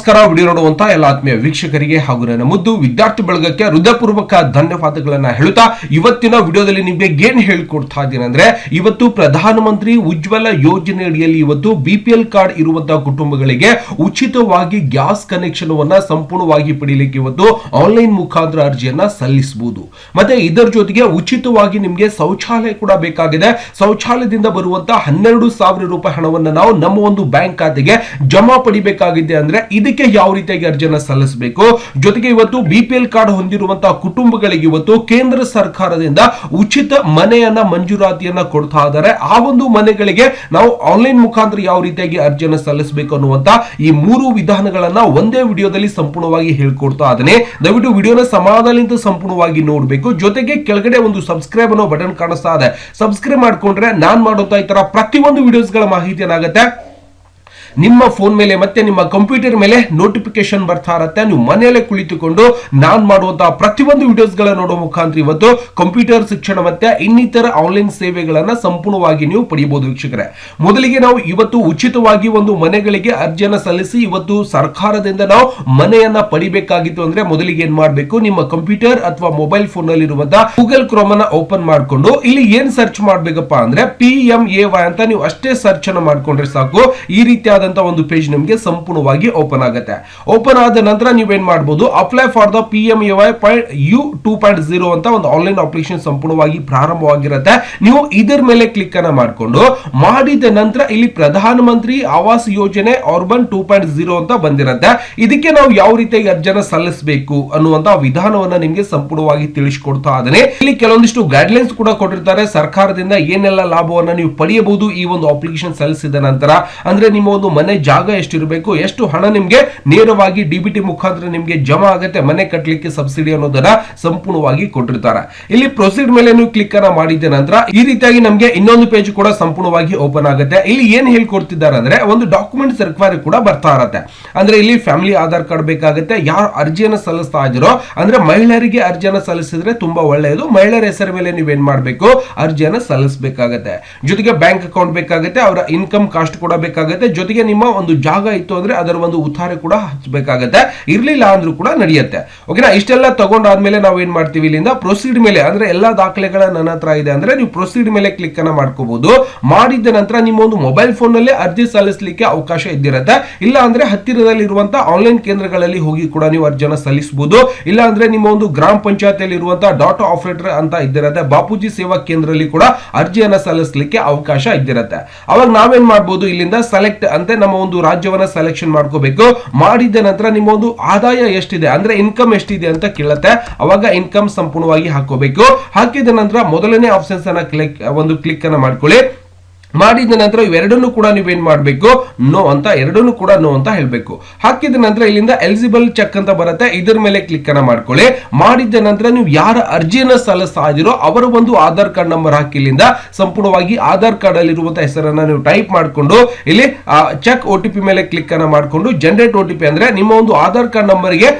ನಮಸ್ಕಾರ, ವಿಡಿಯೋ ನೋಡುವಂತ ಎಲ್ಲ ಆತ್ಮೀಯ ವೀಕ್ಷಕರಿಗೆ ಹಾಗೂ ನನ್ನ ಮುದ್ದು ವಿದ್ಯಾರ್ಥಿ ಬಳಗಕ್ಕೆ ಹೃದಯಪೂರ್ವಕ ಧನ್ಯವಾದಗಳನ್ನ ಹೇಳುತ್ತಾ ಇವತ್ತಿನ ವಿಡಿಯೋದಲ್ಲಿ ನಿಮಗೆ ಏನ್ ಹೇಳ್ಕೊಡ್ತಾ ಇದ್ದೀನಿ ಅಂದ್ರೆ, ಇವತ್ತು ಪ್ರಧಾನಮಂತ್ರಿ ಉಜ್ವಲ ಯೋಜನೆ ಅಡಿಯಲ್ಲಿ ಇವತ್ತು ಬಿಪಿಎಲ್ ಕಾರ್ಡ್ ಇರುವಂತಹ ಕುಟುಂಬಗಳಿಗೆ ಉಚಿತವಾಗಿ ಗ್ಯಾಸ್ ಕನೆಕ್ಷನ್ ಅನ್ನ ಸಂಪೂರ್ಣವಾಗಿ ಪಡೆಯಲಿಕ್ಕೆ ಇವತ್ತು ಆನ್ಲೈನ್ ಮುಖಾಂತರ ಅರ್ಜಿಯನ್ನ ಸಲ್ಲಿಸಬಹುದು ಮತ್ತೆ ಇದರ ಜೊತೆಗೆ ಉಚಿತವಾಗಿ ನಿಮಗೆ ಶೌಚಾಲಯ ಕೂಡ ಬೇಕಾಗಿದೆ. ಶೌಚಾಲಯದಿಂದ ಬರುವಂತಹ ಹನ್ನೆರಡು ಸಾವಿರ ರೂಪಾಯಿ ಹಣವನ್ನು ನಾವು ನಮ್ಮ ಒಂದು ಬ್ಯಾಂಕ್ ಖಾತೆಗೆ ಜಮಾ ಪಡಿಬೇಕಾಗಿದೆ ಅಂದ್ರೆ ಇದಕ್ಕೆ ಯಾವ ರೀತಿಯಾಗಿ ಅರ್ಜಿಯನ್ನು ಸಲ್ಲಿಸಬೇಕು? ಜೊತೆಗೆ ಇವತ್ತು ಬಿಪಿಎಲ್ ಕಾರ್ಡ್ ಹೊಂದಿರುವಂತಹ ಕುಟುಂಬಗಳಿಗೆ ಇವತ್ತು ಕೇಂದ್ರ ಸರ್ಕಾರದಿಂದ ಉಚಿತ ಮನೆಯನ್ನ ಮಂಜೂರಾತಿಯನ್ನ ಕೊಡ್ತಾ ಇದ್ದಾರೆ. ಆ ಒಂದು ಮನೆಗಳಿಗೆ ನಾವು ಆನ್ಲೈನ್ ಮುಖಾಂತರ ಯಾವ ರೀತಿಯಾಗಿ ಅರ್ಜಿಯನ್ನು ಸಲ್ಲಿಸಬೇಕು ಅನ್ನುವಂತ ಈ ಮೂರು ವಿಧಾನಗಳನ್ನ ಒಂದೇ ವಿಡಿಯೋದಲ್ಲಿ ಸಂಪೂರ್ಣವಾಗಿ ಹೇಳ್ಕೊಡ್ತಾ ಇದ್ದೇನೆ. ದಯವಿಟ್ಟು ವಿಡಿಯೋನ ಸಮಾಧಾನದಿಂದ ಸಂಪೂರ್ಣವಾಗಿ ನೋಡಬೇಕು. ಜೊತೆಗೆ ಕೆಳಗಡೆ ಒಂದು ಸಬ್ಸ್ಕ್ರೈಬ್ ಅನ್ನೋ ಬಟನ್ ಕಾಣಿಸ್ತಾ ಇದೆ. ಸಬ್ಸ್ಕ್ರೈಬ್ ಮಾಡ್ಕೊಂಡ್ರೆ ನಾನ್ ಮಾಡುವಂತ ಈ ತರ ಪ್ರತಿಯೊಂದು ವಿಡಿಯೋಸ್ಗಳ ಮಾಹಿತಿ ಏನಾಗುತ್ತೆ ನಿಮ್ಮ ಫೋನ್ ಮೇಲೆ ಮತ್ತೆ ನಿಮ್ಮ ಕಂಪ್ಯೂಟರ್ ಮೇಲೆ ನೋಟಿಫಿಕೇಶನ್ ಬರ್ತಾ ಇರತ್ತೆ. ನೀವು ಮನೆಯಲ್ಲೇ ಕುಳಿತುಕೊಂಡು ನಾನು ಮಾಡುವಂತಹ ಪ್ರತಿಯೊಂದು ವಿಡಿಯೋಸ್ಗಳ ನೋಡೋ ಮುಖಾಂತರ ಇವತ್ತು ಕಂಪ್ಯೂಟರ್ ಶಿಕ್ಷಣ ಮತ್ತೆ ಇನ್ನಿತರ ಆನ್ಲೈನ್ ಸೇವೆಗಳನ್ನ ಸಂಪೂರ್ಣವಾಗಿ ನೀವು ಪಡೆಯಬಹುದು ವೀಕ್ಷಕರೇ. ಮೊದಲಿಗೆ ನಾವು ಇವತ್ತು ಉಚಿತವಾಗಿ ಒಂದು ಮನೆಗಳಿಗೆ ಅರ್ಜಿಯನ್ನ ಸಲ್ಲಿಸಿ ಇವತ್ತು ಸರ್ಕಾರದಿಂದ ನಾವು ಮನೆಯನ್ನ ಪಡಿಬೇಕಾಗಿತ್ತು ಅಂದ್ರೆ ಮೊದಲಿಗೆ ಏನ್ ಮಾಡಬೇಕು? ನಿಮ್ಮ ಕಂಪ್ಯೂಟರ್ ಅಥವಾ ಮೊಬೈಲ್ ಫೋನ್ನಲ್ಲಿ ಇರುವಂತಹ ಗೂಗಲ್ ಕ್ರೋಮ್ ಅನ್ನ ಓಪನ್ ಮಾಡಿಕೊಂಡು ಇಲ್ಲಿ ಏನ್ ಸರ್ಚ್ ಮಾಡ್ಬೇಕಪ್ಪ ಅಂದ್ರೆ ಪಿ ಎಂ ಎ ವೈ ಅಂತ ನೀವು ಅಷ್ಟೇ ಸರ್ಚ್ ಅನ್ನ ಮಾಡ್ಕೊಂಡ್ರೆ ಸಾಕು. ಈ ರೀತಿಯಾದಂತಹ ಒಂದು ಪೇಜ್ ನಿಮಗೆ ಸಂಪೂರ್ಣವಾಗಿ ಓಪನ್ ಆಗುತ್ತೆ. ಓಪನ್ ಆದ ನಂತರ ನೀವೇನ್ ಮಾಡಬಹುದು apply for the P M point U two point zero ಅಂತ ಒಂದು ಆನ್ಲೈನ್ ಅಪ್ಲಿಕೇಶನ್ ಸಂಪೂರ್ಣವಾಗಿ ಪ್ರಾರಂಭವಾಗಿರುತ್ತೆ. ನೀವು ಇದರ ಮೇಲೆ ಕ್ಲಿಕ್ ಅನ್ನ ಮಾಡಿಕೊಂಡು ಮಾಡಿದ ನಂತರ ಇಲ್ಲಿ ಪ್ರಧಾನ ಮಂತ್ರಿ ಆವಾಸ್ ಯೋಜನೆ ಅರ್ಬನ್ ಟೂ ಪಾಯಿಂಟ್ ಜೀರೋ ಅಂತ ಬಂದಿರುತ್ತೆ. ಇದಕ್ಕೆ ನಾವು ಯಾವ ರೀತಿ ಅರ್ಜಿನ ಸಲ್ಲಿಸಬೇಕು ಅನ್ನುವಂತ ವಿಧಾನವನ್ನ ನಿಮಗೆ ಸಂಪೂರ್ಣವಾಗಿ ತಿಳಿಸಿಕೊಡ್ತಾ ಇದ್ದೇನೆ. ಇಲ್ಲಿ ಕೆಲವೊಂದಿಷ್ಟು ಗೈಡ್ಲೈನ್ಸ್ ಕೂಡ ಕೊಟ್ಟಿರ್ತಾರೆ. ಸರ್ಕಾರದಿಂದ ಏನೆಲ್ಲ ಲಾಭವನ್ನ ನೀವು ಪಡೆಯಬಹುದು ಈ ಒಂದು ಅಪ್ಲಿಕೇಶನ್ ಸಲ್ಲಿಸಿದ ನಂತರ. ಅಂದ್ರೆ ನಿಮ್ಮ ಒಂದು ಮನೆ ಜಾಗ ಎಷ್ಟಿರಬೇಕು, ಎಷ್ಟು ಹಣ ನಿಮಗೆ ನೇರವಾಗಿ ಡಿಬಿಟಿ ಮುಖಾಂತರ ನಿಮಗೆ ಜಮಾ ಆಗುತ್ತೆ, ಮನೆ ಕಟ್ಟಲಿಕ್ಕೆ ಸಬ್ಸಿಡಿ ಅನ್ನೋದನ್ನ ಸಂಪೂರ್ಣವಾಗಿ ಕೊಟ್ಟಿರ್ತಾರೆ. ಇಲ್ಲಿ ಪ್ರೊಸೀಡ್ ಮೇಲೆ ನೀವು ಕ್ಲಿಕ್ ಅನ್ನ ಮಾಡಿದ ನಂತರ ಈ ರೀತಿಯಾಗಿ ನಮಗೆ ಇನ್ನೊಂದು ಪೇಜ್ ಕೂಡ ಸಂಪೂರ್ಣವಾಗಿ ಓಪನ್ ಆಗುತ್ತೆ. ಇಲ್ಲಿ ಏನ್ ಹೇಳ್ಕೊಡ್ತಿದ್ದಾರೆ ಅಂದ್ರೆ ಒಂದು ಡಾಕ್ಯುಮೆಂಟ್ಸ್ ರಿಕ್ವೈರ್ ಕೂಡ ಬರ್ತಾ ಇರತ್ತೆ. ಅಂದ್ರೆ ಇಲ್ಲಿ ಫ್ಯಾಮಿಲಿ ಆಧಾರ್ ಕಾರ್ಡ್ ಬೇಕಾಗುತ್ತೆ, ಯಾರು ಅರ್ಜಿಯನ್ನು ಸಲ್ಲಿಸ್ತಾ ಇದ್ದೀರೋ ಅಂದ್ರೆ ಮಹಿಳೆಯರಿಗೆ ಅರ್ಜಿಯನ್ನು ಸಲ್ಲಿಸಿದ್ರೆ ತುಂಬಾ ಒಳ್ಳೆಯದು, ಮಹಿಳೆಯರ ಹೆಸರ ಮೇಲೆ ನೀವು ನೀವೇನ್ ಮಾಡಬೇಕು, ಅರ್ಜಿಯನ್ನು ಸಲ್ಲಿಸಬೇಕಾಗತ್ತೆ. ಜೊತೆಗೆ ಬ್ಯಾಂಕ್ ಅಕೌಂಟ್ ಬೇಕಾಗುತ್ತೆ, ಅವರ ಇನ್ಕಮ್ ಕಾಸ್ಟ್ ಕೂಡ ಬೇಕಾಗುತ್ತೆ, ಜೊತೆಗೆ ನಿಮ್ಮ ಒಂದು ಜಾಗ ಇತ್ತು ಅಂದ್ರೆ ಅದರ ಒಂದು ಉತ್ತಾರೆ ಕೂಡ ಹಚ್ಚಬೇಕಾಗತ್ತೆ. ಇರ್ಲಿಲ್ಲ ಅಂದ್ರೂ ಕೂಡ ನಡೆಯುತ್ತೆ. ಓಕೆನಾ ಇಷ್ಟೆಲ್ಲ ತಗೊಂಡಾದ್ಮೇಲೆ ನಾವು ಏನ್ ಮಾಡ್ತೀವಿ ಇಲ್ಲಿಂದ? ಪ್ರೊಸೀಡ್ ಮೇಲೆ, ಅಂದ್ರೆ ಎಲ್ಲಾ ದಾಖಲೆಗಳ ನನ್ನ ಹತ್ರ ಇದೆ ಅಂದ್ರೆ ನೀವು ಪ್ರೊಸೀಡ್ ಮೇಲೆ ಕ್ಲಿಕ್ ಅನ್ನ ಮಾಡ್ಕೋಬಹುದು ಮಾಡಿದ ನಂತರ ನಿಮ್ಮ ಒಂದು ಮೊಬೈಲ್ ಫೋನ್ನಲ್ಲಿ ಅರ್ಜಿ ಸಲ್ಲಿಸಲಿಕ್ಕೆ ಅವಕಾಶ ಇದ್ದಿರತ್ತೆ. ಇಲ್ಲ ಅಂದ್ರೆ ಹತ್ತಿರದಲ್ಲಿ ಇರುವಂತಹ ಆನ್ಲೈನ್ ಕೇಂದ್ರಗಳಲ್ಲಿ ಹೋಗಿ ಕೂಡ ನೀವು ಅರ್ಜಿಯನ್ನು ಸಲ್ಲಿಸಬಹುದು ಇಲ್ಲ ಅಂದ್ರೆ ನಿಮ್ಮ ಒಂದು ಗ್ರಾಮ ಪಂಚಾಯತಿಯಲ್ಲಿ ಇರುವಂತಹ ಡಾಟಾ ಆಪರೇಟರ್ ಅಂತ ಇದ್ದಿರತ್ತೆ. ಬಾಪೂಜಿ ಸೇವಾ ಕೇಂದ್ರದಲ್ಲಿ ಕೂಡ ಅರ್ಜಿಯನ್ನ ಸಲ್ಲಿಸಲಿಕ್ಕೆ ಅವಕಾಶ ಇದ್ದಿರತ್ತೆ. ಅವಾಗ ನಾವೇನ್ ಮಾಡಬಹುದು ಇಲ್ಲಿಂದ ಸೆಲೆಕ್ಟ್ ಅಂತ ನಮ್ಮ ಒಂದು ರಾಜ್ಯವನ್ನ ಸೆಲೆಕ್ಷನ್ ಮಾಡ್ಕೋಬೇಕು. ಮಾಡಿದ ನಂತರ ನಿಮ್ಮ ಒಂದು ಆದಾಯ ಎಷ್ಟಿದೆ? ಅಂದ್ರೆ ಇನ್ಕಮ್ ಎಷ್ಟಿದೆ ಅಂತ ಕೇಳುತ್ತೆ. ಅವಾಗ ಇನ್ಕಮ್ ಸಂಪೂರ್ಣವಾಗಿ ಹಾಕೋಬೇಕು ಹಾಕಿದ ನಂತರ ಮೊದಲನೇ ಆಪ್ಷನ್ಸ್ ಅನ್ನ ಕ್ಲಿಕ್ ಒಂದು ಕ್ಲಿಕ್ ಅನ್ನ ಮಾಡ್ಕೊಳ್ಳಿ. ಮಾಡಿದ ನಂತರ ಇವೆರಡನ್ನು ಕೂಡ ನೀವೇನ್ ಮಾಡಬೇಕು? ನೋ ಅಂತ, ಎರಡನ್ನು ಕೂಡ ನೋ ಅಂತ ಹೇಳಬೇಕು. ಹಾಕಿದ ನಂತರ ಇಲ್ಲಿಂದ ಎಲಿಜಿಬಲ್ ಚೆಕ್ ಅಂತ ಬರುತ್ತೆ. ಇದರ ಮೇಲೆ ಕ್ಲಿಕ್ ಅನ್ನ ಮಾಡ್ಕೊಳ್ಳಿ. ಮಾಡಿದ ನಂತರ ನೀವು ಯಾರ ಅರ್ಜಿಯನ್ನ ಸಲ್ಲಿಸ್ತಾ ಅವರ ಒಂದು ಆಧಾರ್ ಕಾರ್ಡ್ ನಂಬರ್ ಹಾಕಿ ಇಲ್ಲಿಂದ ಸಂಪೂರ್ಣವಾಗಿ ಆಧಾರ್ ಕಾರ್ಡ್ ಅಲ್ಲಿ ಇರುವಂತಹ ಹೆಸರನ್ನ ನೀವು ಟೈಪ್ ಮಾಡಿಕೊಂಡು ಇಲ್ಲಿ ಚೆಕ್ ಒ ಮೇಲೆ ಕ್ಲಿಕ್ ಅನ್ನ ಮಾಡಿಕೊಂಡು ಜನರೇಟ್ ಒ ಅಂದ್ರೆ ನಿಮ್ಮ ಒಂದು ಆಧಾರ್ ಕಾರ್ಡ್ ನಂಬರ್ಗೆ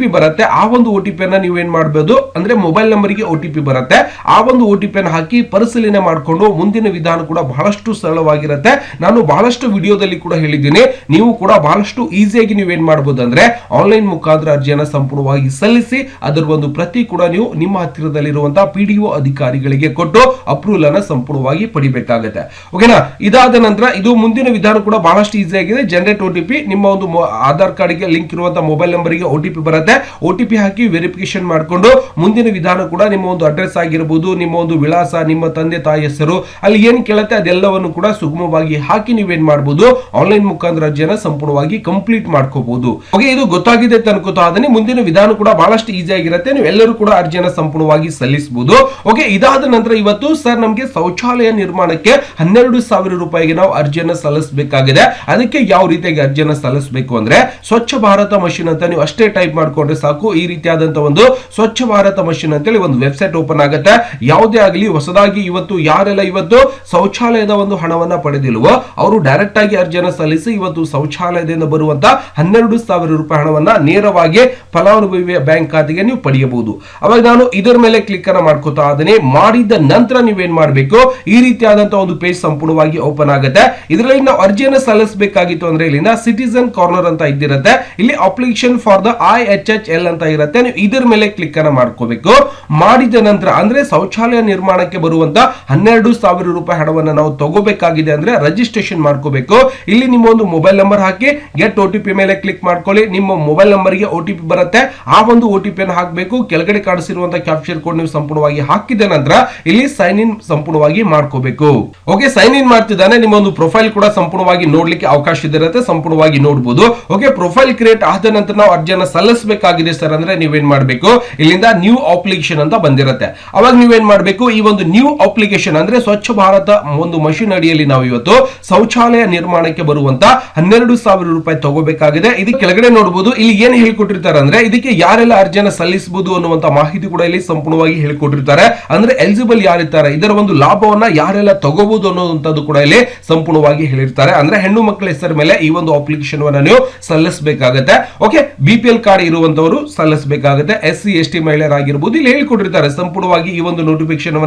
ಪಿ ಬರುತ್ತೆ. ಆ ಒಂದು ಒ ಟಿ ಪಿ ಅನ್ನ ನೀವೇನ್ ಮಾಡಬಹುದು ಅಂದ್ರೆ ಮೊಬೈಲ್ ನಂಬರ್ಗೆ ಪಿ ಬರುತ್ತೆ. ಆ ಒಂದು ಒ ಹಾಕಿ ಪರಿಶೀಲನೆ ಮಾಡಿಕೊಂಡು ಮುಂದಿನ ವಿಧಾನ ಕೂಡ ಬಹಳಷ್ಟು ಸರಳವಾಗಿರುತ್ತೆ. ನಾನು ಬಹಳಷ್ಟು ವಿಡಿಯೋದಲ್ಲಿ ಕೂಡ ಹೇಳಿದ್ದೀನಿ. ನೀವು ಕೂಡ ಬಹಳಷ್ಟು ಈಸಿಯಾಗಿ ಏನ್ ಮಾಡಬಹುದು ಅಂದ್ರೆ ಆನ್ಲೈನ್ ಮುಖಾಂತರ ಅರ್ಜಿಯನ್ನು ಸಂಪೂರ್ಣವಾಗಿ ಸಲ್ಲಿಸಿ ಅದರ ಒಂದು ಪ್ರತಿ ಕೂಡ ನೀವು ನಿಮ್ಮ ಹತ್ತಿರದಲ್ಲಿರುವಂತಹ ಪಿಡಿಒ ಅಧಿಕಾರಿಗಳಿಗೆ ಕೊಟ್ಟು ಅಪ್ರೂವಲ್ ಅನ್ನ ಸಂಪೂರ್ಣವಾಗಿ ಪಡಿಬೇಕಾಗುತ್ತೆ. ಓಕೆನಾ? ಇದಾದ ನಂತರ ಇದು ಮುಂದಿನ ವಿಧಾನ ಕೂಡ ಬಹಳಷ್ಟು ಈಸಿ ಆಗಿದೆ ಜನರೇಟ್ ಓಟಿಪಿ ನಿಮ್ಮ ಒಂದು ಆಧಾರ್ ಕಾರ್ಡ್ಗೆ ಲಿಂಕ್ ಇರುವಂತಹ ಮೊಬೈಲ್ ನಂಬರ್ಗೆ ಒ ಟಿ ಪಿ ಬರುತ್ತೆ. ಓಟಿಪಿ ಹಾಕಿ ವೆರಿಫಿಕೇಶನ್ ಮಾಡಿಕೊಂಡು ಮುಂದಿನ ವಿಧಾನ ಕೂಡ ನಿಮ್ಮ ಒಂದು ಅಡ್ರೆಸ್ ಆಗಿರಬಹುದು ನಿಮ್ಮ ಒಂದು ವಿಳಾಸ, ನಿಮ್ಮ ತಂದೆ ತಾಯಿ ಹೆಸರು, ಅಲ್ಲಿ ಏನ್ ಕೇಳುತ್ತೆ ಅದೆಲ್ಲವನ್ನು ಕೂಡ ಸುಗಮವಾಗಿ ಹಾಕಿ ನೀವೇನ್ ಮಾಡಬಹುದು ಆನ್ಲೈನ್ ಮುಖಾಂತರ ಅರ್ಜಿಯನ್ನ ಸಂಪೂರ್ಣವಾಗಿ ಕಂಪ್ಲೀಟ್ ಮಾಡ್ಕೋಬಹುದು ಹಾಗೆ ಇದು ಗೊತ್ತಾಗಿದೆ ಅನ್ಕೋತಾ ಅದನ್ನೇ ಮುಂದಿನ ವಿಧಾನ ಕೂಡ ಬಹಳಷ್ಟು ಈಸಿ ಆಗಿರುತ್ತೆ. ನೀವು ಎಲ್ಲರೂ ಕೂಡ ಅರ್ಜಿಯನ್ನ ಸಂಪೂರ್ಣವಾಗಿ ಸಲ್ಲಿಸಬಹುದು ಓಕೆ, ಇದಾದ ನಂತರ ಇವತ್ತು ಸರ್ ನಮಗೆ ಶೌಚಾಲಯ ನಿರ್ಮಾಣಕ್ಕೆ ಹನ್ನೆರಡು ಸಾವಿರ ರೂಪಾಯಿಗೆ ನಾವು ಅರ್ಜಿಯನ್ನ ಸಲ್ಲಿಸಬೇಕಾಗಿದೆ. ಅದಕ್ಕೆ ಯಾವ ರೀತಿಯಾಗಿ ಅರ್ಜಿಯನ್ನ ಸಲ್ಲಿಸಬೇಕು ಅಂದ್ರೆ, ಸ್ವಚ್ಛ ಭಾರತ ಮಷಿನ್ ಅಂತ ನೀವು ಅಷ್ಟೇ ಟೈಪ್ ಮಾಡ್ಕೊಂಡ್ರೆ ಸಾಕು. ಈ ರೀತಿಯಾದಂತ ಒಂದು ಸ್ವಚ್ಛ ಭಾರತ ಮಷಿನ್ ಅಂತೇಳಿ ಒಂದು ವೆಬ್ಸೈಟ್ ಓಪನ್ ಆಗುತ್ತೆ. ಯಾವುದೇ ಆಗಲಿ, ಹೊಸದಾಗಿ ಇವತ್ತು ಯಾರೆಲ್ಲ ಇವತ್ತು ಶೌಚಾಲಯದ ಒಂದು ಹಣವನ್ನ ಪಡೆದಿಲ್ವೋ, ಅವರು ಡೈರೆಕ್ಟ್ ಆಗಿ ಅರ್ಜಿಯನ್ನು ಸಲ್ಲಿಸಿ ಇವತ್ತು ಶೌಚಾಲಯದಿಂದ ಬರುವಂತ ಹನ್ನೆರಡು ಸಾವಿರ ರೂಪಾಯಿ ಹಣವನ್ನ ನೇರವಾಗಿ ಫಲಾನುಭವಿಯ ಬ್ಯಾಂಕ್ ಖಾತೆಗೆ ನೀವು ಪಡೆಯಬಹುದು. ಅವಾಗ ನಾನು ಇದರ ಮೇಲೆ ಕ್ಲಿಕ್ ಅನ್ನ ಮಾಡ್ಕೋತಾ ಅದನ್ನೇ ಮಾಡಿದ ನಂತರ ನೀವೇನ್ ಮಾಡಬೇಕು? ಈ ರೀತಿಯಾದಂತಹ ಒಂದು ಪೇಜ್ ಸಂಪೂರ್ಣವಾಗಿ ಓಪನ್ ಆಗುತ್ತೆ. ಇದರಲ್ಲಿ ನಾವು ಅರ್ಜಿಯನ್ನು ಸಲ್ಲಿಸಬೇಕಾಗಿತ್ತು ಅಂದ್ರೆ ಇಲ್ಲಿಂದ ಸಿಟಿಸನ್ ಕಾರ್ನರ್ ಅಂತ ಇದ್ದಿರುತ್ತೆ. ಇಲ್ಲಿ application for the I H H L ಅಂತ ಇರುತ್ತೆ. ನೀವು ಇದರ ಮೇಲೆ ಕ್ಲಿಕ್ ಅನ್ನ ಮಾಡ್ಕೋಬೇಕು. ಮಾಡಿದ ನಂತರ, ಅಂದ್ರೆ ಶೌಚಾಲಯ ನಿರ್ಮಾಣಕ್ಕೆ ಬರುವಂತ ಹನ್ನೆರಡು ಸಾವಿರ ರೂಪಾಯಿ ಹಣವನ್ನು ನಾವು ತಗೋಬೇಕಾಗಿದೆ ಅಂದ್ರೆ ರಿಜಿಸ್ಟ್ರೇಷನ್ ಮಾಡ್ಕೋಬೇಕು. ಇಲ್ಲಿ ನಿಮ್ಮ ಒಂದು ಮೊಬೈಲ್ ನಂಬರ್ ಹಾಕಿ ಗೆಟ್ ಪಿ ಮೇಲೆ ಕ್ಲಿಕ್ ಮಾಡ್ಕೊಳ್ಳಿ. ನಿಮ್ಮ ಮೊಬೈಲ್ ನಂಬರ್ಗೆ ಟಿ ಪಿ ಬರುತ್ತೆ. ಆ ಒಂದು ಒ ಟಿ ಹಾಕಬೇಕು. ಕೆಳಗಡೆ ಕಾಣಿಸಿರುವಂತಹ ಕ್ಯಾಪ್ಚರ್ ಕೋಡ್ ನೀವು ಸಂಪೂರ್ಣವಾಗಿ ಹಾಕಿದ ನಂತರ ಇಲ್ಲಿ ಸೈನ್ ಇನ್ ಸಂಪೂರ್ಣವಾಗಿ ಮಾಡ್ಕೋಬೇಕು. ಓಕೆ ಸೈನ್ ಇನ್ ಮಾಡ್ತಿದ್ದಾನೆ. ನಿಮ್ಮ ಒಂದು ಪ್ರೊಫೈಲ್ ಕೂಡ ಸಂಪೂರ್ಣವಾಗಿ ನೋಡ್ಲಿಕ್ಕೆ ಅವಕಾಶ ಇರುತ್ತೆ ಸಂಪೂರ್ಣವಾಗಿ ನೋಡಬಹುದು ಓಕೆ ಪ್ರೊಫೈಲ್ ಕ್ರಿಯೇಟ್ ಆದ ನಂತರ ನಾವು ಅರ್ಜಿಯನ್ನು ಸಲ್ಲಿಸಬೇಕಾಗಿದೆ ಸರ್ ಅಂದ್ರೆ ನೀವೇನ್ ಮಾಡಬೇಕು? ಇಲ್ಲಿಂದ ನ್ಯೂ ಅಪ್ಲಿಕೇಶನ್ ಅಂತ ಬಂದಿರುತ್ತೆ. ಅವಾಗ ನೀವೇನ್ ಮಾಡಬೇಕು? ಈ ಒಂದು ನ್ಯೂ ಅಪ್ಲಿಕೇಶನ್ ಅಂದ್ರೆ ಸ್ವಚ್ಛ ಭಾರತ ಒಂದು ಅಡಿಯಲ್ಲಿ ನಾವು ಇವತ್ತು ಶೌಚಾಲಯ ನಿರ್ಮಾಣಕ್ಕೆ ಬರುವಂತ ಹನ್ನೆರಡು ಸಾವಿರ ರೂಪಾಯಿ ತಗೋಬೇಕಾಗಿದೆ. ಇದು ಕೆಳಗಡೆ ನೋಡಬಹುದು ಇಲ್ಲಿ ಏನ್ ಹೇಳ್ಕೊಟ್ಟಿರ್ತಾರೆ ಅಂದ್ರೆ ಇದಕ್ಕೆ ಯಾರೆಲ್ಲ ಅರ್ಜಿಯನ್ನು ಸಲ್ಲಿಸಬಹುದು ಅನ್ನುವಂತ ಮಾಹಿತಿ ಕೂಡ ಇಲ್ಲಿ ಸಂಪೂರ್ಣವಾಗಿ ಹೇಳ್ಕೊಟ್ಟಿರ್ತಾರೆ. ಅಂದ್ರೆ ಎಲಿಜಿಬಲ್ ಯಾರಿರ್ತಾರೆ, ಇದರ ಒಂದು ಲಾಭವನ್ನ ಯಾರೆಲ್ಲ ತಗೋಬಹುದು ಅನ್ನೋದಂತದ್ದು ಕೂಡ ಇಲ್ಲಿ ಸಂಪೂರ್ಣವಾಗಿ ಹೇಳಿರ್ತಾರೆ. ಅಂದ್ರೆ ಹೆಣ್ಣು ಮಕ್ಕಳ ಹೆಸರ ಮೇಲೆ ಈ ಒಂದು ಅಪ್ಲಿಕೇಶನ್ ನೀವು ಸಲ್ಲಿಸಬೇಕಾಗುತ್ತೆ. Okay B P L card ಇರುವಂತವರು ಸಲ್ಲಿಸಬೇಕಾಗುತ್ತೆ. ಎಸ್ ಸಿ ಎಸ್ ಟಿ ಮಹಿಳೆಯರಾಗಿರ್ಬೋದು, ಇಲ್ಲಿ ಹೇಳ್ಕೊಟ್ಟಿರ್ತಾರೆ. ಸಂಪೂರ್ಣವಾಗಿ ಈ ಒಂದು ನೋಟಿಫಿಕೇಶನ್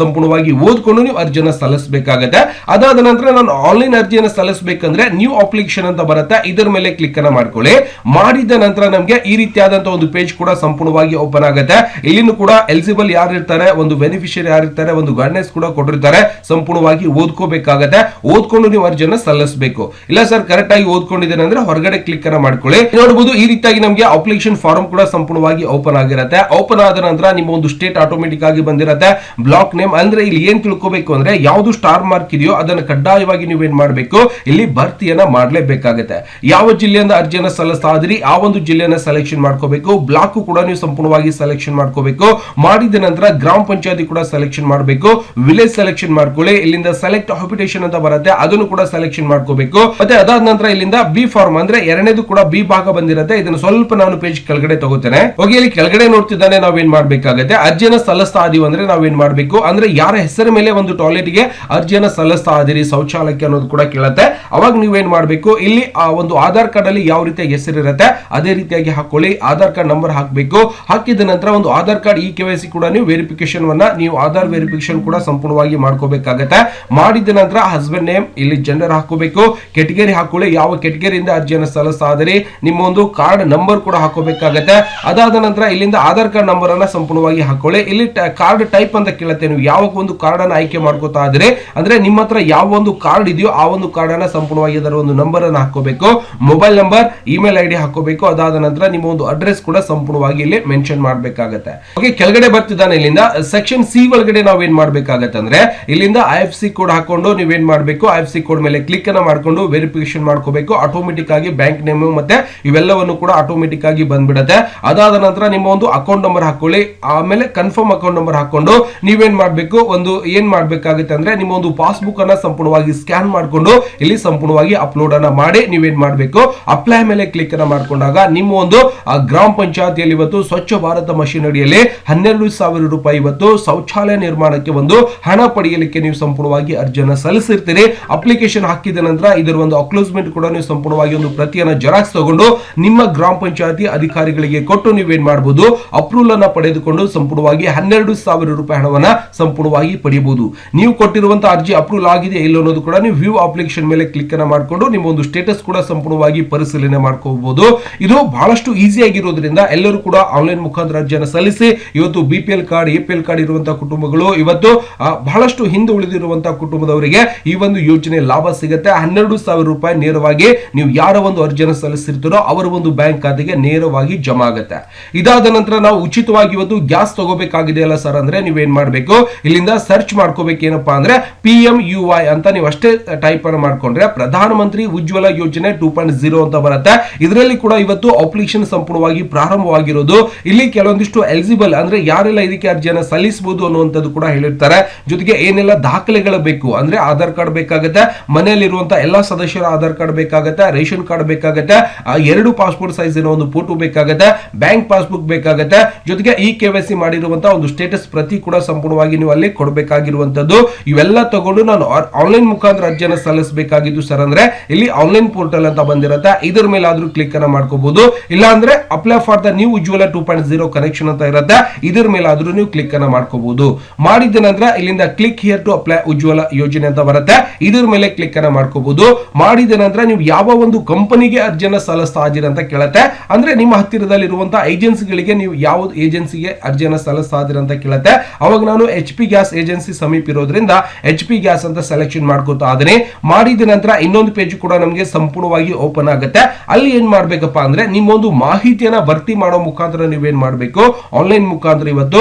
ಸಂಪೂರ್ಣವಾಗಿ ಓದ್ಕೊಂಡು ನೀವು ಅರ್ಜಿಯನ್ನು ಸಲ್ಲಿಸಬೇಕಾಗತ್ತೆ. ಅದಾದ ನಂತರ ನಾನು ಆನ್ಲೈನ್ ಅರ್ಜಿಯನ್ನು ಸಲ್ಲಿಸಬೇಕಂದ್ರೆ ನ್ಯೂ ಅಪ್ಲಿಕೇಶನ್ ಅಂತ ಬರುತ್ತೆ. ಇದರ ಮೇಲೆ ಕ್ಲಿಕ್ ಅನ್ನ ಮಾಡ್ಕೊಳ್ಳಿ. ಮಾಡಿದ ನಂತರ ನಮಗೆ ಈ ರೀತಿಯಾದಂತಹ ಒಂದು ಪೇಜ್ ಕೂಡ ಸಂಪೂರ್ಣವಾಗಿ ಓಪನ್ ಆಗುತ್ತೆ. ಇಲ್ಲಿನೂ ಕೂಡ ಎಲಿಜಿಬಲ್ ಯಾರು ಇರ್ತಾರೆ, ಒಂದು ಬೆನಿಫಿಷಿಯರಿ ಯಾರು ಇರ್ತಾರೆ, ಒಂದು ಗೈಡ್ನೆಸ್ ಕೂಡ ಕೊಟ್ಟಿರ್ತಾರೆ. ಸಂಪೂರ್ಣವಾಗಿ ಓದ್ಕೋಬೇಕಾಗತ್ತೆ. ಓದ್ಕೊಂಡು ನೀವು ಅರ್ಜಿಯನ್ನು ಸಲ್ಲಿಸಬೇಕು. ಇಲ್ಲ ಸರ್ ಕರೆಕ್ಟ್ ಆಗಿ ಓದ್ಕೊಂಡಿದ್ದೇನೆ ಅಂದ್ರೆ ಹೊರಗಡೆ ಕ್ಲಿಕ್ ಅನ್ನ ಮಾಡ್ಕೊಳ್ಳಿ. ನೋಡಬಹುದು ಈ ರೀತಿಯಾಗಿ ನಮಗೆ ಅಪ್ಲಿಕೇಶನ್ ಫಾರ್ಮ್ ಕೂಡ ಸಂಪೂರ್ಣವಾಗಿ ಓಪನ್ ಆಗಿರುತ್ತೆ. ಓಪನ್ ಆದ ನಂತರ ನಿಮ್ಮ ಒಂದು ಸ್ಟೇಟ್ ಆಟೋಮೆಟಿಕ್ ಆಗಿ ಬಂದಿರುತ್ತೆ. ಬ್ಲಾಕ್ ನೇಮ್ ಅಂದ್ರೆ ಇಲ್ಲಿ ಏನ್ ತಿಳ್ಕೋಬೇಕು ಅಂದ್ರೆ ಯಾವ್ದು ಸ್ಟಾರ್ ಮಾರ್ಕ್ ಇದೆಯೋ ಅದನ್ನು ಕಡ್ಡಾಯವಾಗಿ ನೀವೇನ್ ಮಾಡಬೇಕು? ಇಲ್ಲಿ ಭರ್ತಿಯನ್ನ ಮಾಡಲೇಬೇಕಾಗುತ್ತೆ. ಯಾವ ಜಿಲ್ಲೆಯಿಂದ ಅರ್ಜಿಯನ್ನ ಸಲ್ಲಿಸ್ತಾ ಇದ್ರಿ ಆ ಒಂದು ಜಿಲ್ಲೆಯನ್ನ ಸೆಲೆಕ್ಷನ್ ಮಾಡ್ಕೋಬೇಕು ಬ್ಲಾಕ್ ಕೂಡ ನೀವು ಸಂಪೂರ್ಣವಾಗಿ ಸೆಲೆಕ್ಷನ್ ಮಾಡ್ಕೋಬೇಕು, ಮಾಡಿದ ನಂತರ ಗ್ರಾಮ ಪಂಚಾಯತಿ ಕೂಡ ಸೆಲೆಕ್ಷನ್ ಮಾಡಬೇಕು ವಿಲೇಜ್ ಸೆಲೆಕ್ಷನ್ ಮಾಡ್ಕೊಳ್ಳಿ, ಇಲ್ಲಿಂದ ಸೆಲೆಕ್ಟ್ ಹಾಬಿಟೇಷನ್ ಅಂತ ಬರುತ್ತೆ, ಅದನ್ನು ಕೂಡ ಸೆಲೆಕ್ಷನ್ ಮಾಡ್ಕೋಬೇಕು. ಮತ್ತೆ ಅದಾದ ನಂತರ ಇಲ್ಲಿಂದ ಬಿ ಫಾರ್ಮ್ ಅಂದ್ರೆ ಎರಡನೇದು ಕೂಡ ಬಿ ಭಾಗ ಬಂದಿರುತ್ತೆ, ಇದನ್ನು ಸ್ವಲ್ಪ ನಾನು ಪೇಜ್ ಕೆಳಗಡೆ ತಗೋತೇನೆ. ಹೋಗಿ ಇಲ್ಲಿ ಕೆಳಗಡೆ ನೋಡ್ತಿದ್ದಾನೆ, ನಾವೇನ್ ಮಾಡ್ಬೇಕಾಗತ್ತೆ? ಅರ್ಜಿಯನ್ನ ಸಲ್ಲಿಸ್ತಾ ಇದೀವಿ ಅಂದ್ರೆ ನಾವೇನ್ ಮಾಡ್ಬೇಕು? ಅಂದ್ರೆ ಯಾರ ಹೆಸರ ಮೇಲೆ ಒಂದು ಟಾಯ್ಲೆಟ್ಗೆ ಅರ್ಜಿಯನ್ನ ಸಲ್ಲಿಸ್ತಾ ಇದ್ದೀರಿ ಶೌಚಾಲಯಕ್ಕೆ ಅನ್ನೋದು ಕೂಡ ಕೇಳುತ್ತೆ. ಅವಾಗ ನೀವೇನ್ ಮಾಡಬೇಕು? ಇಲ್ಲಿ ಆ ಒಂದು ಆಧಾರ್ ಕಾರ್ಡ್ ಅಲ್ಲಿ ಯಾವ ರೀತಿಯ ಹೆಸರಿರುತ್ತೆ ಅದೇ ರೀತಿಯಾಗಿ ಹಾಕೊಳ್ಳಿ. ಆಧಾರ್ ಕಾರ್ಡ್ ನಂಬರ್ ಹಾಕಬೇಕು. ಹಾಕಿದ ನಂತರ ಒಂದು ಆಧಾರ್ ಕಾರ್ಡ್ ಇ ಕೆ ಕೂಡ ನೀವು ವೆರಿಫಿಕೇಶನ್ ಅನ್ನ ನೀವು ಆಧಾರ್ ವೆರಿಫಿಕೇಶನ್ ಕೂಡ ಸಂಪೂರ್ಣವಾಗಿ ಮಾಡ್ಕೋಬೇಕಾಗತ್ತೆ. ಮಾಡಿದ ನಂತರ ಹಸ್ಬೆಂಡ್ ನೇಮ್, ಇಲ್ಲಿ ಜೆಂಡರ್ ಹಾಕೋಬೇಕು ಕೆಟಗರಿ ಹಾಕೊಳ್ಳಿ. ಯಾವ ಕೆಟಗರಿಯಿಂದ ಅರ್ಜಿಯನ್ನು ಸಲ್ಲಿಸ್ತಾ ನಿಮ್ಮ ಒಂದು ಕಾರ್ಡ್ ನಂಬರ್ ಕೂಡ ಹಾಕೋಬೇಕಾಗತ್ತೆ ಅದಾದ ನಂತರ ಇಲ್ಲಿಂದ ಆಧಾರ್ ಕಾರ್ಡ್ ನಂಬರ್ ಅನ್ನ ಸಂಪೂರ್ಣವಾಗಿ ಹಾಕೊಳ್ಳಿ. ಇಲ್ಲಿ ಕಾರ್ಡ್ ಟೈಪ್ ಅಂತ ಕೇಳುತ್ತೆ. ನೀವು ಯಾವ ಒಂದು ಕಾರ್ಡ್ ಅನ್ನ ಆಯ್ಕೆ ಮಾಡ್ಕೋತಾ ಇದ್ರಿ ಅಂದ್ರೆ ನಿಮ್ಮ ಹತ್ರ ಯಾವ ಒಂದು ಕಾರ್ಡ್ ಇದೆಯೋ ಆ ಒಂದು ಕಾರ್ಡ್ ಅನ್ನ ಸಂಪೂರ್ಣವಾಗಿ ಅದರ ಒಂದು ನಂಬರ್ ಅನ್ನ ಹಾಕೋಬೇಕು mobile number email I D ಹಾಕೋಬೇಕು ಅದಾದ ನಂತರ ನಿಮ್ಮ ಒಂದು ಅಡ್ರೆಸ್ ಕೂಡ ಸಂಪೂರ್ಣವಾಗಿ ಇಲ್ಲಿ ಮೆನ್ಷನ್ ಮಾಡಬೇಕಾಗತ್ತೆ. ಓಕೆ ಕೆಳಗಡೆ ಬರ್ತಿದ್ದಾನೆ ಇಲ್ಲಿಂದ. ಸೆಕ್ಷನ್ ಸಿ ಒಳಗಡೆ ನಾವ್ ಏನ್ ಮಾಡ್ಬೇಕಾಗತ್ತೆ ಅಂದ್ರೆ, ಇಲ್ಲಿಂದ ಐ ಎಫ್ ಸಿ ಕೋಡ್ ಹಾಕೊಂಡು ನೀವೇನ್ ಮಾಡ್ಬೇಕು? ಐ ಎಫ್ ಸಿ ಕೋಡ್ ಮೇಲೆ ಕ್ಲಿಕ್ ಅನ್ನ ಮಾಡ್ಕೊಂಡು ವೆರಿಫಿಕೇಶನ್ ಮಾಡ್ಕೋಬೇಕು. ಆಟೋಮೆಟಿಕ್ ಆಗಿ ಬ್ಯಾಂಕ್ ನೇಮ್ ಮತ್ತೆ ಇವೆಲ್ಲವನ್ನು ಕೂಡ ಆಟೋಮೆಟಿಕ್ ಆಗಿ ಬಂದ್ಬಿಡತ್ತೆ. ಅದಾದ ನಂತರ ನಿಮ್ಮ ಒಂದು ಅಕೌಂಟ್ ನಂಬರ್ ಹಾಕೊಳ್ಳಿ. ಆಮೇಲೆ ಕನ್ಫರ್ಮ್ ಅಕೌಂಟ್ ನಂಬರ್ ಹಾಕೊಂಡು ನೀವೇನ್ ಮಾಡ್ಬೇಕು? ಒಂದು ಏನ್ ಮಾಡ್ಬೇಕಾಗುತ್ತೆ ಅಂದ್ರೆ, ನಿಮ್ಮ ಒಂದು ಪಾಸ್ಬುಕ್ ಅನ್ನ ಸಂಪೂರ್ಣವಾಗಿ ಸ್ಕ್ಯಾನ್ ಮಾಡ್ಕೊಂಡು ಇಲ್ಲಿ ಸಂಪೂರ್ಣವಾಗಿ ಅಪ್ಲೋಡ್ ಅನ್ನ ಮಾಡಿ ನೀವೇನ್ ಮಾಡಬೇಕು? ಅಪ್ಲೈ ಮೇಲೆ ಕ್ಲಿಕ್ ಅನ್ನ ಮಾಡ್ಕೊಂಡಾಗ ನಿಮ್ಮ ಒಂದು ಗ್ರಾಮ ಪಂಚಾಯತಿಯಲ್ಲಿ ಇವತ್ತು ಸ್ವಚ್ಛ ಭಾರತ ಮಷಿನ್ ಅಡಿಯಲ್ಲಿ ಹನ್ನೆರಡು ಸಾವಿರ ರೂಪಾಯಿ ಇವತ್ತು ಶೌಚಾಲಯ ನಿರ್ಮಾಣಕ್ಕೆ ಒಂದು ಹಣ ಪಡೆಯಲಿಕ್ಕೆ ನೀವು ಸಂಪೂರ್ಣವಾಗಿ ಅರ್ಜಿಯನ್ನ ಸಲ್ಲಿಸಿರ್ತೀರಿ. ಅಪ್ಲಿಕೇಶನ್ ಹಾಕಿದ ನಂತರ ಇದರ ಒಂದು ಅಕ್ಲೋಸ್ಮೆಂಟ್ ಕೂಡ ನೀವು ಸಂಪೂರ್ಣವಾಗಿ ಒಂದು ಪ್ರತಿಯನ್ನ ಜೆರಾಕ್ಸ್ ತಗೊಂಡು ನಿಮ್ಮ ಗ್ರಾಮ ಪಂಚಾಯತಿ ಅಧಿಕಾರಿಗಳಿಗೆ ಕೊಟ್ಟು ನೀವೇನ್ ಮಾಡಬಹುದು ಅಪ್ರೂವಲ್ ಅನ್ನ ಪಡೆದುಕೊಂಡು ಸಂಪೂರ್ಣವಾಗಿ ಹನ್ನೆರಡು ಸಾವಿರ ರೂಪಾಯಿ ಹಣವನ್ನ ಸಂಪೂರ್ಣವಾಗಿ ಪಡೆಯಬಹುದು. ನೀವು ಕೊಟ್ಟಿರುವಂತಹ ಅರ್ಜಿ ಅಪ್ರೂವಲ್ ಆಗಿದೆ ಇಲ್ಲ ಅನ್ನೋದು ಕೂಡ ನೀವು ವ್ಯೂ ಅಪ್ಲಿಕೇಶನ್ ಮೇಲೆ ಕ್ಲಿಕ್ ಅನ್ನ ಮಾಡಿಕೊಂಡು ನಿಮ್ಮ ಒಂದು ಸ್ಟೇಟಸ್ ಕೂಡ ಸಂಪೂರ್ಣವಾಗಿ ಪರಿಶೀಲನೆ ಮಾಡ್ಕೋಬಹುದು ಇದು ಬಹಳಷ್ಟು ಈಸಿ ಆಗಿರೋದ್ರಿಂದ ಎಲ್ಲರೂ ಕೂಡ ಆನ್ಲೈನ್ ಮುಖಾಂತರ ಅರ್ಜಿಯನ್ನು ಸಲ್ಲಿಸಿ, ಇವತ್ತು B P L card A card ಇರುವಂತಹ ಕುಟುಂಬಗಳು ಇವತ್ತು ಬಹಳಷ್ಟು ಹಿಂದೆ ಉಳಿದಿರುವಂತಹ ಕುಟುಂಬದವರಿಗೆ ಈ ಒಂದು ಯೋಜನೆ ಲಾಭ ಸಿಗುತ್ತೆ. ಹನ್ನೆರಡು ಸಾವಿರ ರೂಪಾಯಿ ನೇರವಾಗಿ ನೀವು ಯಾರ ಒಂದು ಅರ್ಜಿಯನ್ನು ಸಲ್ಲಿಸಿರ್ತೀರೋ ಅವರ ಒಂದು ಬ್ಯಾಂಕ್ ಖಾತೆಗೆ ನೇರವಾಗಿ ಜಮಾ ಆಗುತ್ತೆ. ಇದಾದ ನಂತರ ನಾವು ಉಚಿತವಾಗಿ ಇವತ್ತು ಗ್ಯಾಸ್ ತಗೋಬೇಕಾಗಿದೆ ಅಲ್ಲ ಸರ್ ಅಂದ್ರೆ ನೀವೇನ್ ಮಾಡಬೇಕು? ಇಲ್ಲಿಂದ ಸರ್ಚ್ ಮಾಡ್ಕೋಬೇಕು ಏನಪ್ಪಾ ಅಂದ್ರೆ ಪಿ ಎಂ ಯು ವೈ ಅಂತ ನೀವು ಅಷ್ಟೇ ಟೈಪ್ ಅನ್ನು ಮಾಡ್ಕೊಂಡ್ರೆ ಪ್ರಧಾನ ಮಂತ್ರಿ ಉಜ್ವಲ ಯೋಜನೆ ಟೂ ಪಾಯಿಂಟ್ ಜೀರೋ ಅಂತ ಬರುತ್ತೆ. ಇದರಲ್ಲಿ ಕೂಡ ಇವತ್ತು ಅಪ್ಲಿಕೇಶನ್ ಸಂಪೂರ್ಣವಾಗಿ ಪ್ರಾರಂಭವಾಗಿರೋದು. ಇಲ್ಲಿ ಕೆಲವೊಂದಿಷ್ಟು ಎಲಿಜಿಬಲ್ ಅಂದ್ರೆ ಯಾರೆಲ್ಲ ಇದಕ್ಕೆ ಅರ್ಜಿಯನ್ನು ಸಲ್ಲಿಸಬಹುದು ಅನ್ನುವಂಥದ್ದು ಕೂಡ ಹೇಳಿರ್ತಾರೆ. ಜೊತೆಗೆ ಏನೆಲ್ಲ ದಾಖಲೆಗಳು ಬೇಕು ಅಂದ್ರೆ ಆಧಾರ್ ಕಾರ್ಡ್ ಬೇಕಾಗುತ್ತೆ ಮನೆಯಲ್ಲಿರುವಂತಹ ಎಲ್ಲಾ ಸದಸ್ಯರ ಆಧಾರ್ ಕಾರ್ಡ್ ಬೇಕಾಗುತ್ತೆ, ರೇಷನ್ ಕಾರ್ಡ್ ಬೇಕಾಗುತ್ತೆ ಎರಡು ಪಾಸ್ಪೋರ್ಟ್ ಸೈಜ್ ಇರೋ ಒಂದು ಫೋಟೋ ಬೇಕಾಗುತ್ತೆ ಬ್ಯಾಂಕ್ ಪಾಸ್ಬುಕ್ ಬೇಕಾಗುತ್ತೆ. ಜೊತೆಗೆ ಇ ಕೆ ವೈ ಸಿ ಮಾಡಿರುವಂತಹ ಒಂದು ಸ್ಟೇಟಸ್ ಪ್ರತಿ ಕೂಡ ಸಂಪೂರ್ಣವಾಗಿ ನೀವು ಅಲ್ಲಿ ಕೊಡಬೇಕಾಗಿರುವಂತದ್ದು ಇವೆಲ್ಲ ತಗೊಂಡು ಪಡೆದುಕೊಂಡು ನಾನು ಆನ್ಲೈನ್ ಮುಖಾಂತರ ಅರ್ಜಿಯನ್ನು ಸಲ್ಲಿಸಬೇಕಾಗಿದ್ದು ಸರ್ ಅಂದ್ರೆ ಇಲ್ಲಿ ಆನ್ಲೈನ್ ಪೋರ್ಟಲ್ ಅಂತ ಬಂದಿರುತ್ತೆ. ಇದರ ಮೇಲೆ ಆದ್ರೂ ಕ್ಲಿಕ್ ಅನ್ನ ಮಾಡ್ಕೋಬಹುದು ಇಲ್ಲ ಅಂದ್ರೆ apply for the new Ujjwala two point zero connection ಅಂತ ಇರುತ್ತೆ. ಇದರ ಮೇಲೆ ನೀವು ಕ್ಲಿಕ್ ಅನ್ನ ಮಾಡ್ಕೋಬಹುದು ಮಾಡಿದ ನಂತರ ಇಲ್ಲಿಂದ click here to apply Ujjwala ಯೋಜನೆ ಅಂತ ಬರುತ್ತೆ. ಇದರ ಮೇಲೆ ಕ್ಲಿಕ್ ಅನ್ನ ಮಾಡ್ಕೋಬಹುದು ಮಾಡಿದ ನಂತರ ನೀವು ಯಾವ ಒಂದು ಕಂಪನಿಗೆ ಅರ್ಜಿಯನ್ನ ಸಲ್ಲಿಸ್ತಾ ಇದ್ದೀರಾ ಅಂತ ಕೇಳುತ್ತೆ. ಅಂದ್ರೆ ನಿಮ್ಮ ಹತ್ತಿರದಲ್ಲಿರುವಂತಹ ಏಜೆನ್ಸಿಗಳಿಗೆ ನೀವು ಯಾವ ಏಜೆನ್ಸಿಗೆ ಅರ್ಜಿಯನ್ನ ಸಲ್ಲಿಸ್ತಾ ಇದ್ದೀರಾ ಅಂತ ಕೇಳುತ್ತೆ. ಅವಾಗ ನಾನು ಎಚ್ ಪಿ ಗ್ಯಾಸ್ ಏಜೆನ್ಸಿ ಸಮೀಪ ಇರೋದ್ರಿಂದ ಎಚ್ ಪಿ ಗ್ಯಾಸ್ ಅಂತ ಸೆಲೆಕ್ಷನ್ ಮಾಡ್ಕೋತಾ ಆದ್ರೆ ಮಾಡಿದ ನಂತರ ಇನ್ನೊಂದು ಪೇಜ್ ಕೂಡ ನಮಗೆ ಸಂಪೂರ್ಣವಾಗಿ ಓಪನ್ ಆಗುತ್ತೆ. ಅಲ್ಲಿ ಏನ್ ಮಾಡ್ಬೇಕಪ್ಪ ಅಂದ್ರೆ ನಿಮ್ಮ ಒಂದು ಮಾಹಿತಿಯನ್ನ ಭರ್ತಿ ಮಾಡೋ ಮುಖಾಂತರ ನೀವೇನ್ ಮಾಡ್ಬೇಕು? ಆನ್ಲೈನ್ ಮುಖಾಂತರ ಇವತ್ತು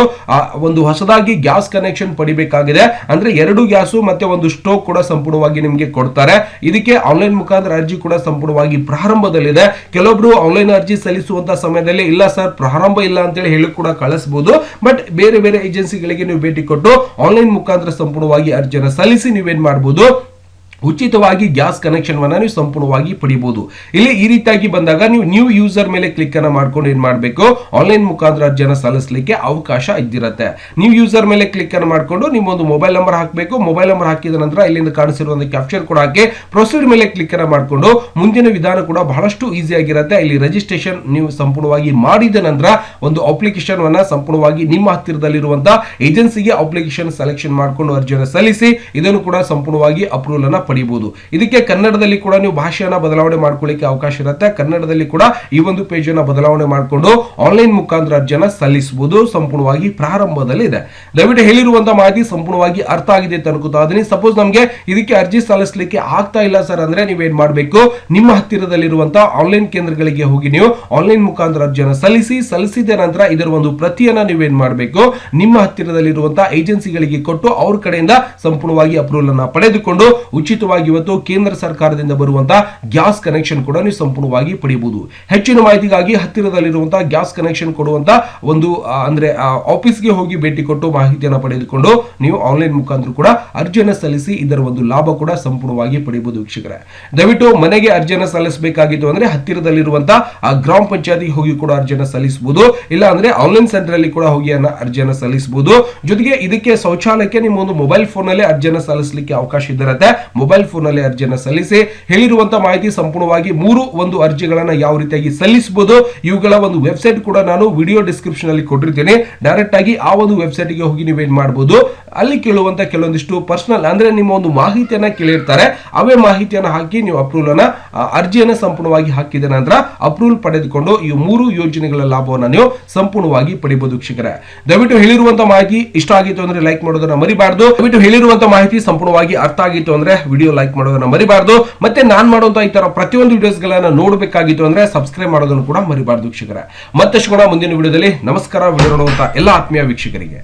ಒಂದು ಹೊಸದಾಗಿ ಗ್ಯಾಸ್ ಕನೆಕ್ಷನ್ ಪಡಿಬೇಕಾಗಿದೆ. ಅಂದ್ರೆ ಎರಡು ಗ್ಯಾಸು ಮತ್ತೆ ಒಂದು ಸ್ಟೋವ್ ಕೂಡ ಸಂಪೂರ್ಣವಾಗಿ ನಿಮಗೆ ಕೊಡ್ತಾರೆ. ಇದಕ್ಕೆ ಆನ್ಲೈನ್ ಮುಖಾಂತರ ಅರ್ಜಿ ಕೂಡ ಸಂಪೂರ್ಣವಾಗಿ ಪ್ರಾರಂಭದಲ್ಲಿದೆ. ಕೆಲವೊಬ್ರು ಆನ್ಲೈನ್ ಅರ್ಜಿ ಸಲ್ಲಿಸುವಂತ ಸಮಯದಲ್ಲಿ, ಇಲ್ಲ ಸರ್, ಪ್ರಾರಂಭ ಇಲ್ಲ ಅಂತೇಳಿ ಹೇಳಿ ಕೂಡ ಕಳಿಸಬಹುದು ಬಟ್ ಬೇರೆ ಬೇರೆ ಏಜೆನ್ಸಿಗಳಿಗೆ ನೀವು ಭೇಟಿ ಕೊಟ್ಟು ಆನ್ಲೈನ್ ಮುಖಾಂತರ ಸಂಪೂರ್ಣವಾಗಿ ಅರ್ಜಿಯನ್ನು ನೀವೇನ್ ಮಾಡಬಹುದು ಉಚಿತವಾಗಿ ಗ್ಯಾಸ್ ಕನೆಕ್ಷನ್ ಅನ್ನ ನೀವು ಸಂಪೂರ್ಣವಾಗಿ ಪಡಿಬಹುದು ಇಲ್ಲಿ ಈ ರೀತಿಯಾಗಿ ಬಂದಾಗ ನೀವು ನ್ಯೂ ಯೂಸರ್ ಮೇಲೆ ಕ್ಲಿಕ್ ಅನ್ನ ಮಾಡ್ಕೊಂಡು ಏನ್ ಮಾಡಬೇಕು? ಆನ್ಲೈನ್ ಮುಖಾಂತರ ಅರ್ಜಿಯನ್ನು ಸಲ್ಲಿಸಲಿಕ್ಕೆ ಅವಕಾಶ ಇದ್ದಿರತ್ತೆ. ನ್ಯೂ ಯೂಸರ್ ಮೇಲೆ ಕ್ಲಿಕ್ ಅನ್ನು ಮಾಡ್ಕೊಂಡು ನಿಮ್ಮೊಂದು ಮೊಬೈಲ್ ನಂಬರ್ ಹಾಕಬೇಕು. ಮೊಬೈಲ್ ನಂಬರ್ ಹಾಕಿದ ನಂತರ ಇಲ್ಲಿಂದ ಕಾಣಿಸಿರುವ ಒಂದು ಕ್ಯಾಪ್ಚರ್ ಕೂಡ ಹಾಕಿ ಪ್ರೊಸೀಡ್ ಮೇಲೆ ಕ್ಲಿಕ್ ಅನ್ನ ಮಾಡ್ಕೊಂಡು ಮುಂದಿನ ವಿಧಾನ ಕೂಡ ಬಹಳಷ್ಟು ಈಸಿ ಆಗಿರುತ್ತೆ. ಇಲ್ಲಿ ರಿಜಿಸ್ಟ್ರೇಷನ್ ನೀವು ಸಂಪೂರ್ಣವಾಗಿ ಮಾಡಿದ ನಂತರ ಒಂದು ಅಪ್ಲಿಕೇಶನ್ ಅನ್ನ ಸಂಪೂರ್ಣವಾಗಿ ನಿಮ್ಮ ಹತ್ತಿರದಲ್ಲಿರುವಂತಹ ಏಜೆನ್ಸಿಗೆ ಅಪ್ಲಿಕೇಶನ್ ಸೆಲೆಕ್ಷನ್ ಮಾಡ್ಕೊಂಡು ಅರ್ಜಿಯನ್ನು ಸಲ್ಲಿಸಿ, ಇದನ್ನು ಕೂಡ ಸಂಪೂರ್ಣವಾಗಿ ಅಪ್ರೂವಲ್ ಅನ್ನ ಪಡಿಬಹುದು ಇದಕ್ಕೆ ಕನ್ನಡದಲ್ಲಿ ಕೂಡ ನೀವು ಭಾಷೆಯನ್ನ ಬದಲಾವಣೆ ಮಾಡ್ಕೊಳ್ಳಿಕ್ಕೆ ಅವಕಾಶ ಇರುತ್ತೆ. ಕನ್ನಡದಲ್ಲಿ ಕೂಡ ಈ ಒಂದು ಪೇಜ್ ಅನ್ನ ಬದಲಾವಣೆ ಮಾಡಿಕೊಂಡು ಆನ್ಲೈನ್ ಮುಖಾಂತರ ಅರ್ಜಿಯನ್ನ ಸಲ್ಲಿಸಬಹುದು ಸಂಪೂರ್ಣವಾಗಿ ಪ್ರಾರಂಭದಲ್ಲಿ ಇದೆ. ದಯವಿಟ್ಟು ಹೇಳಿರುವಂತಹ ಮಾಹಿತಿ ಸಂಪೂರ್ಣವಾಗಿ ಅರ್ಥ ಆಗಿದೆ ಅಂತ ಅನ್ಕೋತಾ ಸಪೋಸ್ ನಮಗೆ ಇದಕ್ಕೆ ಅರ್ಜಿ ಸಲ್ಲಿಸಲಿಕ್ಕೆ ಆಗ್ತಾ ಇಲ್ಲ ಸರ್ ಅಂದ್ರೆ ನೀವೇನ್ ಮಾಡಬೇಕು? ನಿಮ್ಮ ಹತ್ತಿರದಲ್ಲಿರುವಂತಹ ಆನ್ಲೈನ್ ಕೇಂದ್ರಗಳಿಗೆ ಹೋಗಿ ನೀವು ಆನ್ಲೈನ್ ಮುಖಾಂತರ ಅರ್ಜಿಯನ್ನು ಸಲ್ಲಿಸಿ, ಸಲ್ಲಿಸಿದ ನಂತರ ಇದರ ಒಂದು ಪ್ರತಿಯನ್ನ ನೀವೇನ್ ಮಾಡಬೇಕು? ನಿಮ್ಮ ಹತ್ತಿರದಲ್ಲಿರುವಂತಹ ಏಜೆನ್ಸಿಗಳಿಗೆ ಕೊಟ್ಟು ಅವ್ರ ಕಡೆಯಿಂದ ಸಂಪೂರ್ಣವಾಗಿ ಅಪ್ರೂವಲ್ ಅನ್ನ ಪಡೆದುಕೊಂಡು ಉಚಿತವಾಗಿ ಇವತ್ತು ಕೇಂದ್ರ ಸರ್ಕಾರದಿಂದ ಬರುವಂತಹ ಗ್ಯಾಸ್ ಕನೆಕ್ಷನ್ ಕೂಡ ನೀವು ಸಂಪೂರ್ಣವಾಗಿ ಪಡೆಯಬಹುದು ಹೆಚ್ಚಿನ ಮಾಹಿತಿಗಾಗಿ ಹತ್ತಿರದಲ್ಲಿರುವಂತಹ ಗ್ಯಾಸ್ ಕನೆಕ್ಷನ್ ಕೊಡುವಂತ ಒಂದು ಅಂದ್ರೆ ಆಫೀಸ್ಗೆ ಹೋಗಿ ಭೇಟಿ ಕೊಟ್ಟು ಮಾಹಿತಿಯನ್ನು ಪಡೆದುಕೊಂಡು ನೀವು ಆನ್ಲೈನ್ ಮುಖಾಂತರ ಕೂಡ ಅರ್ಜಿಯನ್ನು ಸಲ್ಲಿಸಿ ಇದರ ಒಂದು ಲಾಭ ಕೂಡ ಸಂಪೂರ್ಣವಾಗಿ ಪಡೆಯಬಹುದು ವೀಕ್ಷಕರೇ. ದಯವಿಟ್ಟು ಮನೆಗೆ ಅರ್ಜಿಯನ್ನು ಸಲ್ಲಿಸಬೇಕಾಗಿತ್ತು ಅಂದ್ರೆ ಹತ್ತಿರದಲ್ಲಿರುವಂತಹ ಗ್ರಾಮ ಪಂಚಾಯತಿ ಹೋಗಿ ಕೂಡ ಅರ್ಜಿಯನ್ನು ಸಲ್ಲಿಸಬಹುದು ಇಲ್ಲ ಅಂದ್ರೆ ಆನ್ಲೈನ್ ಸೆಂಟರ್ ಅಲ್ಲಿ ಕೂಡ ಹೋಗಿ ಅರ್ಜಿಯನ್ನು ಸಲ್ಲಿಸಬಹುದು ಜೊತೆಗೆ ಇದಕ್ಕೆ ಶೌಚಾಲಯಕ್ಕೆ ನಿಮ್ಮ ಒಂದು ಮೊಬೈಲ್ ಫೋನ್ ಅಲ್ಲಿ ಅರ್ಜಿಯನ್ನು ಸಲ್ಲಿಸಲಿಕ್ಕೆ ಅವಕಾಶ ಇದ್ದಿರತ್ತೆ. ಮೊಬೈಲ್ ಫೋನ್ನಲ್ಲಿ ಅರ್ಜಿಯನ್ನು ಸಲ್ಲಿಸಿ ಹೇಳಿರುವಂತಹ ಮಾಹಿತಿ ಸಂಪೂರ್ಣವಾಗಿ ಮೂರು ಒಂದು ಅರ್ಜಿಗಳನ್ನು ಯಾವ ರೀತಿಯಾಗಿ ಸಲ್ಲಿಸಬಹುದು ಇವುಗಳ ಒಂದು ವೆಬ್ಸೈಟ್ ಕೂಡ ನಾನು ವಿಡಿಯೋ ಡಿಸ್ಕ್ರಿಪ್ಷನ್ ಅಲ್ಲಿ ಕೊಟ್ಟಿರ್ತೇನೆ. ಡೈರೆಕ್ಟ್ ಆಗಿ ಆ ಒಂದು ವೆಬ್ಸೈಟ್ಗೆ ಹೋಗಿ ನೀವೇನ್ ಮಾಡಬಹುದು ಅಲ್ಲಿ ಕೇಳುವಂತ ಕೆಲವೊಂದಿಷ್ಟು ಪರ್ಸನಲ್ ಅಂದ್ರೆ ನಿಮ್ಮ ಒಂದು ಮಾಹಿತಿಯನ್ನ ಕೇಳಿರ್ತಾರೆ. ಅವೇ ಮಾಹಿತಿಯನ್ನ ಹಾಕಿ ನೀವು ಅಪ್ರೂವಲ್ ಅನ್ನ ಅರ್ಜಿಯನ್ನು ಸಂಪೂರ್ಣವಾಗಿ ಹಾಕಿದ ನಂತರ ಅಪ್ರೂವಲ್ ಪಡೆದುಕೊಂಡು ಈ ಮೂರು ಯೋಜನೆಗಳ ಲಾಭವನ್ನ ನೀವು ಸಂಪೂರ್ಣವಾಗಿ ಪಡಿಬಹುದು ವೀಕ್ಷಕರೇ. ದಯವಿಟ್ಟು ಹೇಳಿರುವಂತಹ ಮಾಹಿತಿ ಇಷ್ಟ ಆಗಿತ್ತು ಅಂದ್ರೆ ಲೈಕ್ ಮಾಡೋದನ್ನ ಮರಿಬಾರ್ದು. ದಯವಿಟ್ಟು ಹೇಳಿರುವಂತ ಮಾಹಿತಿ ಸಂಪೂರ್ಣವಾಗಿ ಅರ್ಥ ಆಗಿತ್ತು ಅಂದ್ರೆ ಲೈಕ್ ಮಾಡೋದನ್ನ ಮರಿಬಾರ್ದು. ಮತ್ತೆ ನಾನ್ ಮಾಡುವಂತ ಈ ತರ ಪ್ರತಿಯೊಂದು ವಿಡಿಯೋಸ್ ಗಳನ್ನ ನೋಡಬೇಕಾಗಿತ್ತು ಅಂದ್ರೆ ಸಬ್ಸ್ಕ್ರೈಬ್ ಮಾಡೋದನ್ನು ಕೂಡ ಮರಿಬಾರ್ದು ವೀಕ್ಷಕರ. ಮತ್ತಷ್ಟು ಕೂಡ ಮುಂದಿನ ವಿಡಿಯೋದಲ್ಲಿ ನಮಸ್ಕಾರ ವಿಡಿಯೋ ನೋಡುವಂತ ಎಲ್ಲ ಆತ್ಮೀಯ ವೀಕ್ಷಕರಿಗೆ.